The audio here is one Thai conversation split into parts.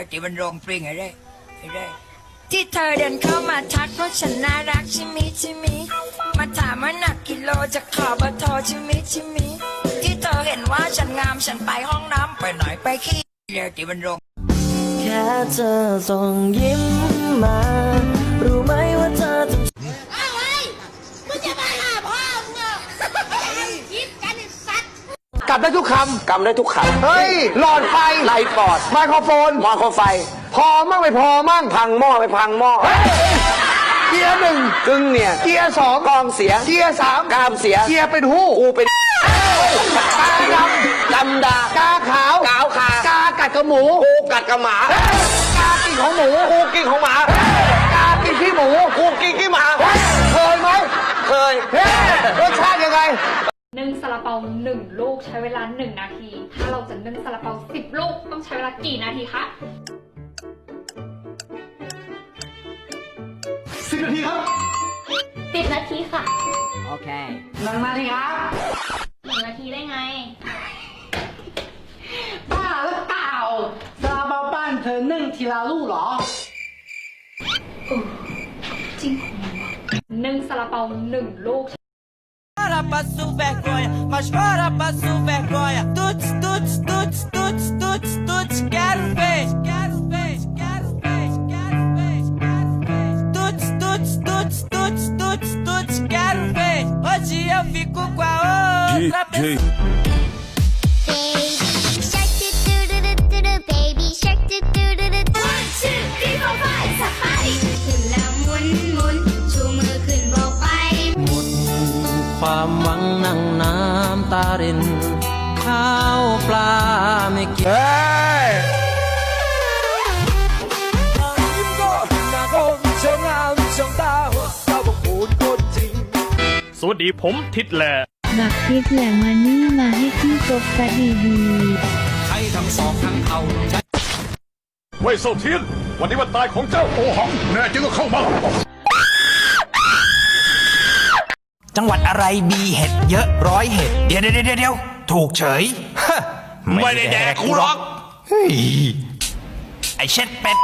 แล้วที่มันร้องเพลงอะไรอะไรที่เธอเดินเข้ามาทักเพราะฉันน่ารักใชิมิใชิมิมาถามว่าหนักกิโลจะขอเบอร์โทรใชิมิใชิมิที่เธอเห็นว่าฉันงามฉันไปห้องน้ำไปหน่อยไปขี้แล้วที่มันร้องแค่เธอส่งยิ้มมา ได้ทุกคกำได้ทุกคำเฮ้ย หลอดไฟำไล่ปอดไมโครโฟน มอโครไฟ พอมั่งไม่พอมั่งพังหม้อไปพังหม้อเกียร์หนึ่งกึ่งเนี่ยเกียร์สองกองเสียเกียร์สามกามเสียเกียร์เป็นหู้กูเป็นกาดดำดาำกาขาวกาวขากากัดกับหมูกูกัดกับหมากากินของหมูกูกินของหมากากินขี้หมูกูกินขี้หมาเคยไหมเคย เฮ้รสชาติยังไงนึ่ง ซาลาเปาหนึ่งลูกใช้เวลาหนึ่งนาที ถ้าเราจะนึ่งซาลาเปาสิบลูกต้องใช้เวลากี่นาทีคะสิบนาทีครับ สิบนาทีค่ะหนังนาทีครับหนึ่งนาทีได้ไง บ้าหรือเปล่าซาลาเปาบ้านเธอนึ่งทีละลูกเหรอนึ่งซาลาเปาหนึ่งลูก Chora, passo vergonha, mas chora, passo vergonha. Tuts, tuts, tuts, tuts, tuts, tuts, quero ver, quero ver, quero ver, quero ver, quero ver. Tuts, tuts, tuts, tuts, tuts, tuts, quero ver. Hoje eu fico com a outra pessoa. ความหวังนั่งน้ำตารินข้าวปลาไม่กินเฮ้ยสวัสดีผมทิดแหล่บักพิษแหละมานี่มาให้พี่กบซะดีเว่ยเซาเทียนวันนี้วันตายของเจ้าโอหังแน่จริงก็เข้ามา จังหวัดอะไรมีเห็ดเยอะร้อยเห็ดเดี๋ยวเดี๋ยวเดี๋ยวเดี๋ยวถูกเฉยฮะไม่ได้แดกกูหรอกเฮ้ยไอเช็ดเป็ด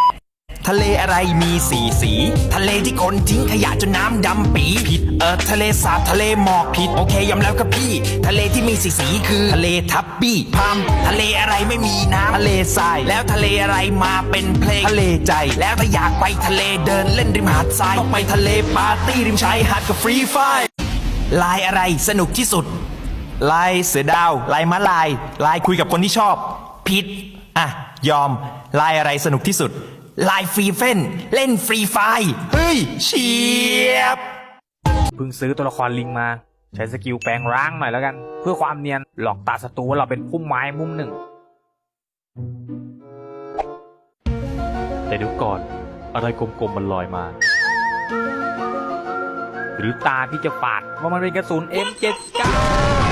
ทะเลอะไรมีสีสี ทะเลที่คนทิ้งขยะจนน้ำดำปีผิดเออทะเลสาบทะเลหมอกผิดโอเคยอมแล้วครับพี่ ทะเลที่มีสีสีคือทะเลทับบี้พามทะเลอะไรไม่มีน้ำทะเลทราย แล้วทะเลอะไรมาเป็นเพลงทะเลใจ แล้วถ้าอยากไปทะเลเดินเล่นริมหาดทรายต้องไปทะเลปาร์ตี้ริมชายหาดกับฟรีไฟร์ ลายอะไรสนุกที่สุด ลายเสือดาว ลายม้าลาย ลายคุยกับคนที่ชอบ ผิด อะ ยอม ลายอะไรสนุกที่สุด ลายฟรีเฟนเล่นฟรีไฟร์เฮ้ยเฉียบ เพิ่งซื้อตัวละครลิงมา ใช้สกิลแปลงร่างหน่อยแล้วกัน เพื่อความเนียนหลอกตาศัตรูว่าเราเป็นพุ่มไม้มุมหนึ่ง แต่เดี๋ยวก่อน อะไรกลมๆมันลอยมา หรือตาที่จะปาดว่ามันเป็นกระสุน M79